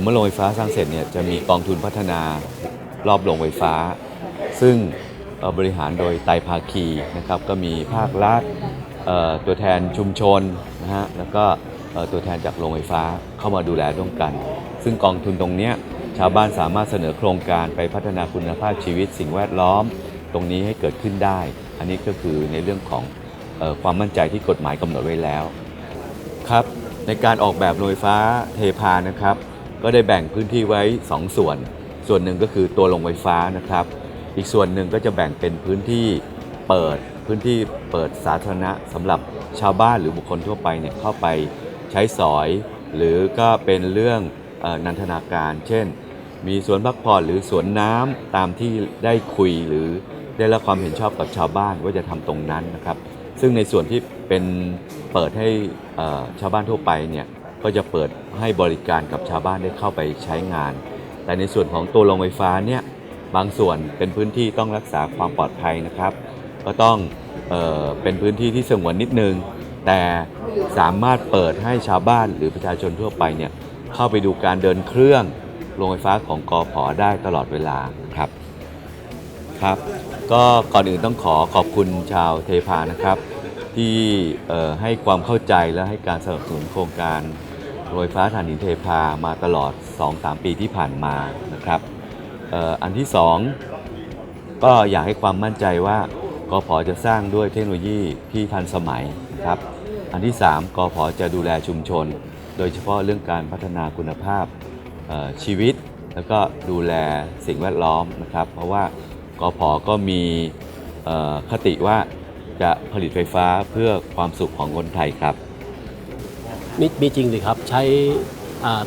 เมื่อโรงไฟฟ้าสร้างเสร็จเนี่ยจะมีกองทุนพัฒนารอบโรงไฟฟ้า ซึ่งบริหารโดยไตภาคีนะครับก็มีภาครัฐตัวแทนชุมชนนะฮะแล้วก็ตัวแทนจากโรงไฟฟ้าเข้ามาดูแลร่วมกัน ซึ่งกองทุนตรงนี้ชาวบ้านสามารถเสนอโครงการไปพัฒนาคุณภาพชีวิตสิ่งแวดล้อม ตรงนี้ให้เกิดขึ้นได้ อันนี้ก็คือในเรื่องของออความมั่นใจที่กฎหมายกำหนดไว้แล้วครับในการออกแบบโรงไฟฟ้าเทพานะครับ ก็ได้แบ่งพื้นที่ไว้ 2 ส่วน ส่วนหนึ่งก็คือตัวโรงไฟฟ้านะครับ อีกส่วนหนึ่งก็จะแบ่งเป็นพื้นที่เปิดพื้นที่เปิดสาธารณะสำหรับชาวบ้านหรือบุคคลทั่วไปเนี่ยเข้าไปใช้สอย หรือก็เป็นเรื่องออนันทนาการ เช่น มีสวนพักผ่อนหรือสวนน้ำตามที่ได้คุยหรือได้รับความเห็นชอบกับชาวบ้านว่าจะทำตรงนั้นนะครับ ซึ่งในส่วนที่เป็นเปิดให้ชาวบ้านทั่วไปเนี่ย ก็จะเปิดให้บริการกับชาวบ้านได้เข้าไปใช้งาน แต่ในส่วนของตัวโรงไฟฟ้าเนี่ยบางส่วนเป็นพื้นที่ต้องรักษาความปลอดภัยนะครับ ก็ต้องเออเป็นพื้นที่ที่สงวนนิดนึง แต่สามารถเปิดให้ชาวบ้านหรือประชาชนทั่วไปเนี่ยเข้าไปดูการเดินเครื่องโรงไฟฟ้าของกอพอได้ตลอดเวลาครับครับ ก็ก่อนอื่นต้องขอขอบคุณชาวเทพานะครับ ที่ให้ความเข้าใจและให้การสนับสนุนโครงการ โรงไฟฟ้าถ่านหินเทพามาตลอด 2-3 ปีที่ผ่านมานะครับอันที่ 2 ก็อยากให้ความมั่นใจว่ากพจะสร้างด้วยเทคโนโลยีที่ทันสมัยนะครับ อันที่ 3กพจะดูแลชุมชน โดยเฉพาะเรื่องการพัฒนาคุณภาพชีวิต แล้วก็ดูแลสิ่งแวดล้อมนะครับ เพราะว่ากพก็มีคติว่าจะผลิตไฟฟ้าเพื่อความสุขของคนไทยครับ มีมีจริงสิครับใช้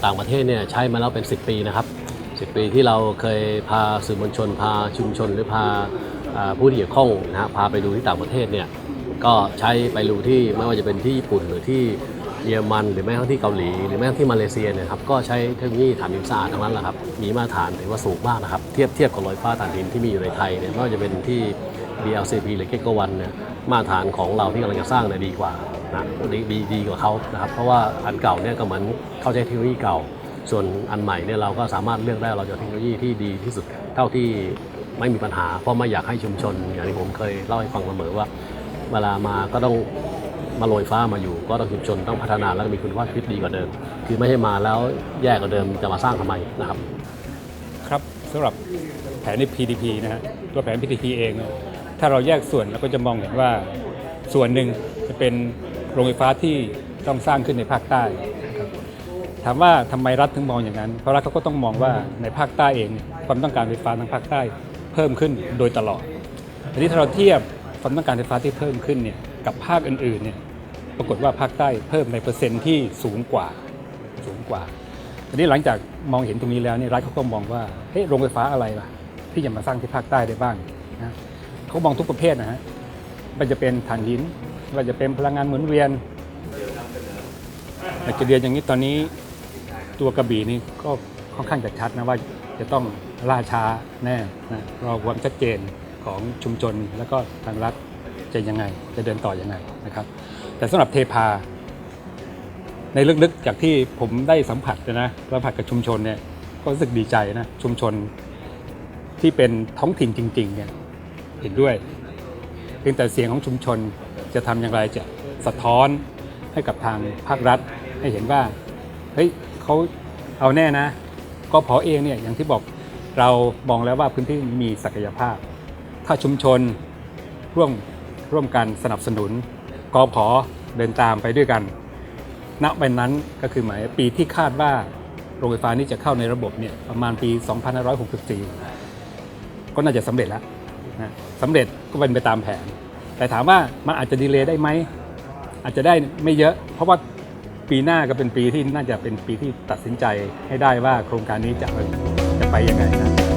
ต่างประเทศเนี่ยใช้มาแล้วเป็น 10 ปีนะครับ 10 ปีที่เราเคยพาสื่อมวลชน พาชุมชน หรือพาผู้ที่เกี่ยวข้องนะฮะพาไปดูที่ต่างประเทศเนี่ยก็ใช้ไปดูที่ไม่ว่าจะเป็นที่ญี่ปุ่นหรือที่เยอรมัน หรือแม้กระทั่งที่เกาหลี หรือแม้กระทั่งที่มาเลเซียเนี่ยครับก็ใช้เทคโนโลยีถ่านหินสะอาดทั้งนั้นแหละครับมีมาตรฐานถือว่าสูงมากนะครับเทียบเทียบกับรงไฟฟ้าถ่านหินที่มีอยู่ในไทยเนี่ยไม่ว่าจะเป็นที่ BLCP หรือ g e g a w a n เนี่ยมาตรฐานของเราที่กำลังจะสร้างเนี่ยดีกว่า นะดีดีดีกว่าเขานะครับ เพราะว่าอันเก่าเนี่ยก็เหมือนเข้าใจเทคโนโลยีเก่า ส่วนอันใหม่เนี่ยเราก็สามารถเลือกได้เราจะเทคโนโลยีที่ดีที่สุดเท่าที่ไม่มีปัญหา เพราะไม่อยากให้ชุมชน อย่างที่ผมเคยเล่าให้ฟังเสมอว่า เวลามาก็ต้องมาโรยฟ้ามาอยู่ ก็ต้องชุมชนต้องพัฒนาแล้วมีคุณภาพชีวิตดีกว่าเดิม คือไม่ใช่มาแล้วแย่กว่าเดิมจะมาสร้างทำไมนะครับ ครับสำหรับแผนใน PDP นะฮะตัวแผน PDP เองเนี่ยถ้าเราแยกส่วนเราก็จะมองเห็นว่าส่วนหนึ่งจะเป็น โรงไฟฟ้าที่ต้องสร้างขึ้นในภาคใต้นะครับถามว่าทำไมรัฐถึงมองอย่างนั้น เพราะรัฐเขาก็ต้องมองว่าในภาคใต้เองความต้องการไฟฟ้าทางภาคใต้เพิ่มขึ้นโดยตลอดทีนี้ถ้าเราเทียบความต้องการไฟฟ้าที่เพิ่มขึ้นเนี่ยกับภาคอื่นๆเนี่ยปรากฏว่าภาคใต้เพิ่มในเปอร์เซ็นต์ที่สูงกว่าสูงกว่าทีนี้หลังจากมองเห็นตรงนี้แล้วเนี่ยรัฐเขาก็มองว่าเฮ้ยโรงไฟฟ้าอะไรล่ะ ที่จะมาสร้างที่ภาคใต้ได้บ้างนะเขามองทุกประเภทนะฮะมันจะเป็นถ่านหิน ว่าจะเป็นพลังงานหมุนเวียนอยากจะเรียนอย่างนี้ตอนนี้ตัวกระบี่นี่ก็ค่อนข้างจะชัดนะว่าจะต้องล่าช้าแน่นะรอความชัดเจนของชุมชนแล้วก็ทางรัฐจะยังไงจะเดินต่อยังไงนะครับ แต่สำหรับเทพา ในลึกๆจากที่ผมได้สัมผัสนะสัมผัสกับชุมชนเนี่ยก็รู้สึกดีใจนะชุมชนที่เป็นท้องถิ่นจริงๆเนี่ยเห็นด้วยเพียงแต่เสียงของชุมชน จะทำอย่างไรจะสะท้อนให้กับทางภาครัฐ ให้เห็นว่าเฮ้ยเขาเอาแน่นะ ก็พอเองเนี่ยอย่างที่บอกเรามองแล้วว่าพื้นที่มีศักยภาพ ถ้าชุมชนร่วมร่วมกันสนับสนุนกอพอเดินตามไปด้วยกัน ณวันนั้นก็คือหมายปีที่คาดว่าโรงไฟฟ้านี้จะเข้าในระบบเนี่ยประมาณปี 2564 ก็น่าจะสำเร็จแล้วนะสำเร็จก็เป็นไปตามแผน แต่ถามว่ามันอาจจะดีเลย์ได้ไหมอาจจะได้ไม่เยอะ เพราะว่าปีหน้าก็เป็นปีที่น่าจะเป็นปีที่ตัดสินใจให้ได้ว่าโครงการนี้จะจะไปยังไงนะ